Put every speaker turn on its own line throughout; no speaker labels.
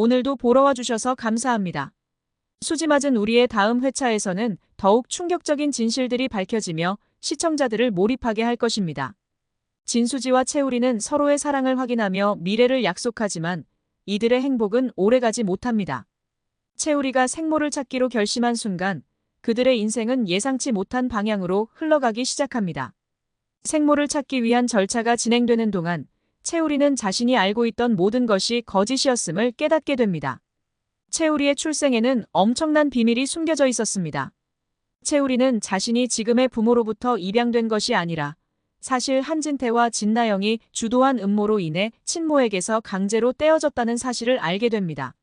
오늘도 보러 와주셔서 감사합니다. 수지 맞은 우리의 다음 회차에서는 더욱 충격적인 진실들이 밝혀지며 시청자들을 몰입하게 할 것입니다. 진수지와 채우리는 서로의 사랑을 확인하며 미래를 약속하지만 이들의 행복은 오래가지 못합니다. 채우리가 생모를 찾기로 결심한 순간 그들의 인생은 예상치 못한 방향으로 흘러가기 시작합니다. 생모를 찾기 위한 절차가 진행되는 동안 채우리는 자신이 알고 있던 모든 것이 거짓이었음을 깨닫게 됩니다. 채우리의 출생에는 엄청난 비밀이 숨겨져 있었습니다. 채우리는 자신이 지금의 부모로부터 입양된 것이 아니라 사실 한진태와 진나영이 주도한 음모로 인해 친모에게서 강제로 떼어졌다는 사실을 알게 됩니다.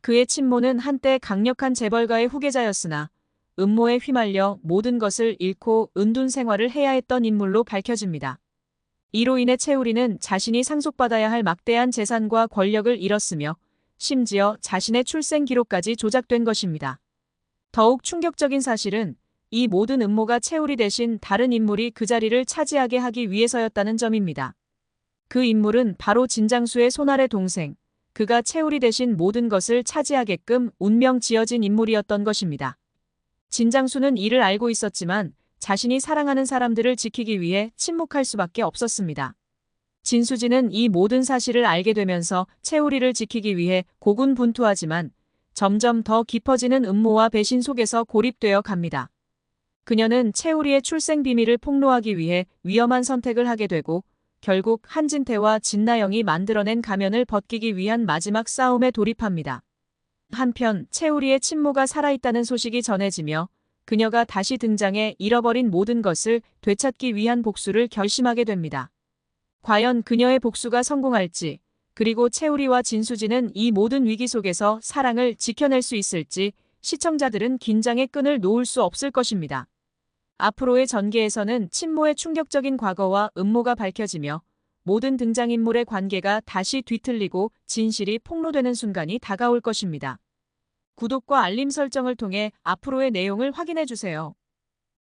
그의 친모는 한때 강력한 재벌가의 후계자였으나 음모에 휘말려 모든 것을 잃고 은둔 생활을 해야 했던 인물로 밝혀집니다. 이로 인해 채우리는 자신이 상속받아야 할 막대한 재산과 권력을 잃었으며 심지어 자신의 출생 기록까지 조작된 것입니다. 더욱 충격적인 사실은 이 모든 음모가 채우리 대신 다른 인물이 그 자리를 차지하게 하기 위해서였다는 점입니다. 그 인물은 바로 진장수의 손아래 동생, 그가 채우리 대신 모든 것을 차지하게끔 운명 지어진 인물이었던 것입니다. 진장수는 이를 알고 있었지만 자신이 사랑하는 사람들을 지키기 위해 침묵할 수밖에 없었습니다. 진수진은 이 모든 사실을 알게 되면서 채우리를 지키기 위해 고군분투하지만 점점 더 깊어지는 음모와 배신 속에서 고립되어 갑니다. 그녀는 채우리의 출생 비밀을 폭로하기 위해 위험한 선택을 하게 되고 결국 한진태와 진나영이 만들어낸 가면을 벗기기 위한 마지막 싸움에 돌입합니다. 한편 채우리의 친모가 살아있다는 소식이 전해지며 그녀가 다시 등장해 잃어버린 모든 것을 되찾기 위한 복수를 결심하게 됩니다. 과연 그녀의 복수가 성공할지, 그리고 채우리와 진수지는 이 모든 위기 속에서 사랑을 지켜낼 수 있을지 시청자들은 긴장의 끈을 놓을 수 없을 것입니다. 앞으로의 전개에서는 친모의 충격적인 과거와 음모가 밝혀지며 모든 등장인물의 관계가 다시 뒤틀리고 진실이 폭로되는 순간이 다가올 것입니다. 구독과 알림 설정을 통해 앞으로의 내용을 확인해 주세요.